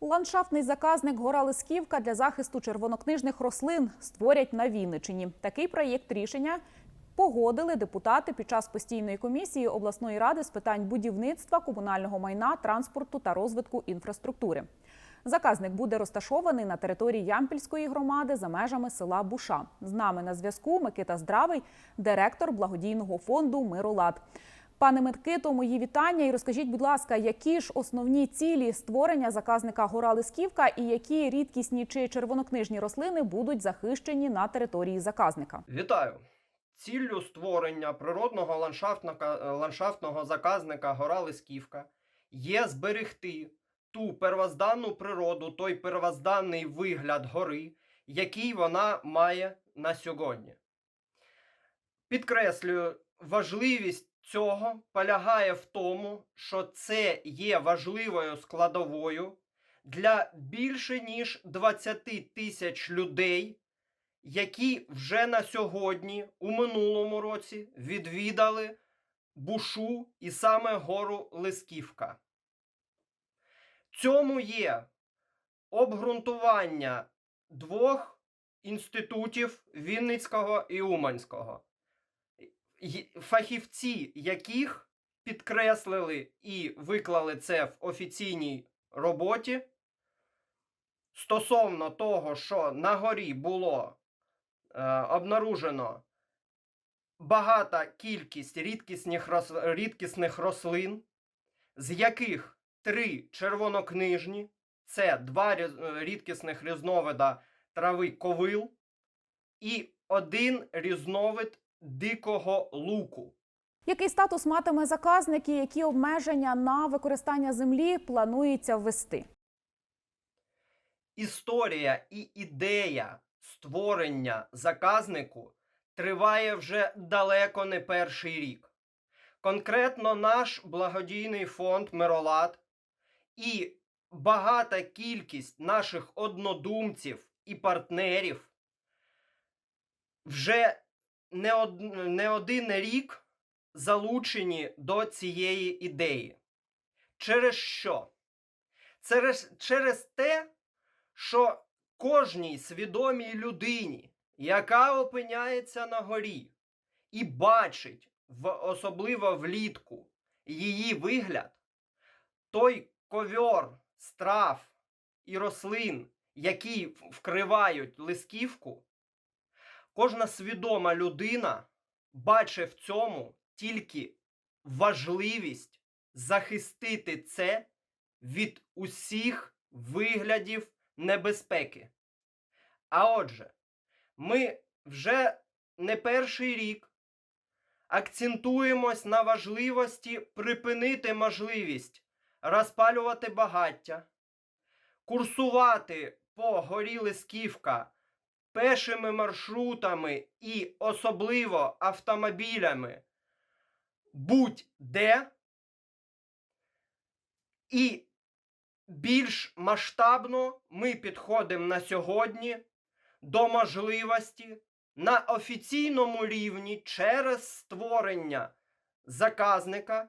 Ландшафтний заказник Гора Лисківка для захисту червонокнижних рослин створять на Вінничині. Такий проєкт рішення погодили депутати під час постійної комісії обласної ради з питань будівництва, комунального майна, транспорту та розвитку інфраструктури. Заказник буде розташований на території Ямпільської громади за межами села Буша. З нами на зв'язку Микита Здравий, директор благодійного фонду Миролад. Пане Микито, мої вітання і розкажіть, будь ласка, які ж основні цілі створення заказника гора Лисківка і які рідкісні чи червонокнижні рослини будуть захищені на території заказника? Вітаю! Ціллю створення природного ландшафтника- ландшафтного заказника Гора Лисківка є зберегти ту первозданну природу, той первозданний вигляд гори, який вона має на сьогодні. Підкреслюю, важливість цього полягає в тому, що це є важливою складовою для більше ніж 20 тисяч людей, які вже на сьогодні, у минулому році, відвідали Бушу і саме гору Лисківка. Цьому є обґрунтування двох інститутів Вінницького і Уманського, фахівці яких підкреслили і виклали це в офіційній роботі стосовно того, що на горі було е, обнаружено багата кількість рідкісних, рос, рідкісних рослин, з яких три червонокнижні, це два різ- рідкісних різновида трави ковил і один різновид дикого луку. Який статус матиме заказник і які обмеження на використання землі планується ввести? Історія і ідея створення заказнику триває вже далеко не перший рік. Конкретно наш благодійний фонд Миролад і багата кількість наших однодумців і партнерів вже не, од... не один рік залучені до цієї ідеї. Через що? Через, через те, що кожній свідомій людині, яка опиняється на горі і бачить, в, особливо влітку, її вигляд, той ковьор з трав і рослин, які вкривають лисківку, кожна свідома людина бачить в цьому тільки важливість захистити це від усіх виглядів небезпеки. А отже, ми вже не перший рік акцентуємось на важливості припинити можливість розпалювати багаття, курсувати по горі Лисківка пешими маршрутами і особливо автомобілями будь-де. І більш масштабно ми підходимо на сьогодні до можливості на офіційному рівні через створення заказника,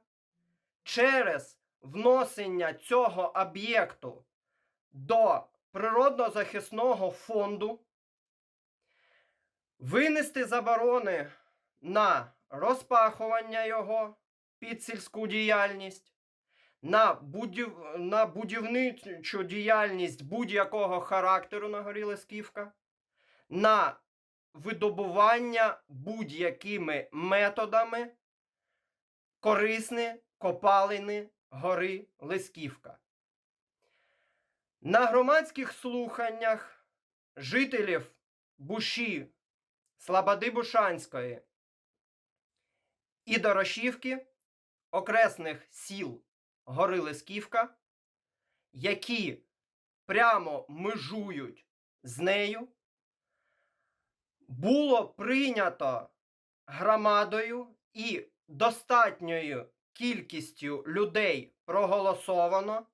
через вносення цього об'єкту до природно-захисного фонду, винести заборони на розпахування його під сільську діяльність, на, будів... на будівничу діяльність будь-якого характеру на горі Лисківка, на видобування будь-якими методами корисні копалини гори Лисківка. На громадських слуханнях жителів Буші, Слободи Бушанської і Дорошівки, окресних сіл гори Лисківка, які прямо межують з нею, було прийнято громадою і достатньою кількістю людей проголосовано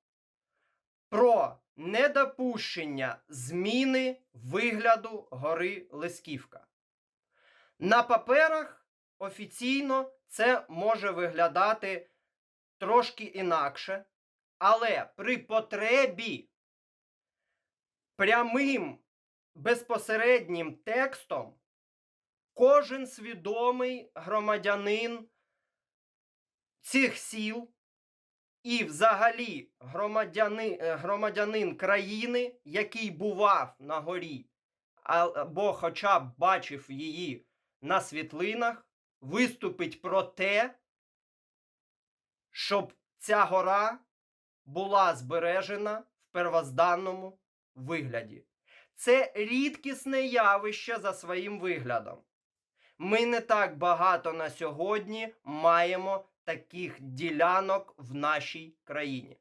про недопущення зміни вигляду гори Лисківка. На паперах офіційно це може виглядати трошки інакше, але при потребі прямим безпосереднім текстом кожен свідомий громадянин цих сіл і взагалі громадяни, е, громадянин країни, який бував на горі, або хоча б бачив її на світлинах, виступить про те, щоб ця гора була збережена в первозданному вигляді. Це рідкісне явище за своїм виглядом. Ми не так багато на сьогодні маємо таких ділянок в нашій країні.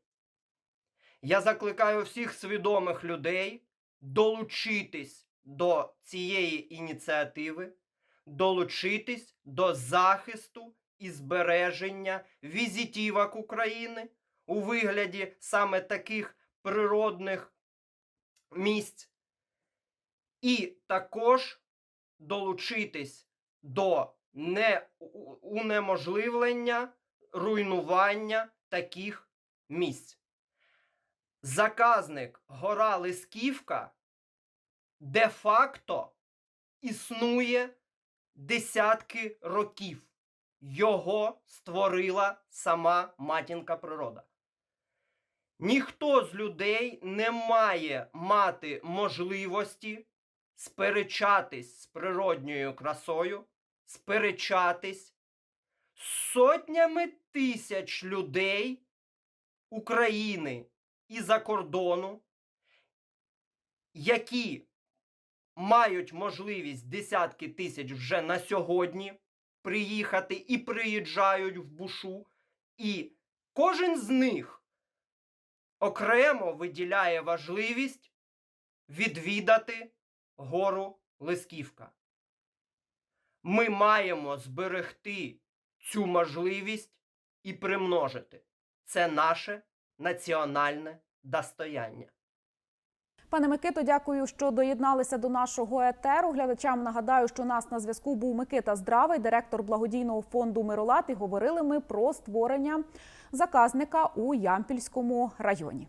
Я закликаю всіх свідомих людей долучитись до цієї ініціативи, долучитись до захисту і збереження візитівок України у вигляді саме таких природних місць, і також долучитись до не унеможливлення руйнування таких місць. Заказник гора Лисківка де-факто існує десятки років. Його створила сама матінка природа. Ніхто з людей не має мати можливості сперечатись з природньою красою, сперечатись з сотнями тисяч людей України і за кордону, які мають можливість десятки тисяч вже на сьогодні приїхати і приїжджають в бушу, і кожен з них окремо виділяє важливість відвідати гору Лисківка. Ми маємо зберегти цю можливість і примножити. Це наше національне достояння. Пане Микито, дякую, що доєдналися до нашого етеру. Глядачам нагадаю, що у нас на зв'язку був Микита Здравий, директор благодійного фонду Миролат. І говорили ми про створення заказника у Ямпільському районі.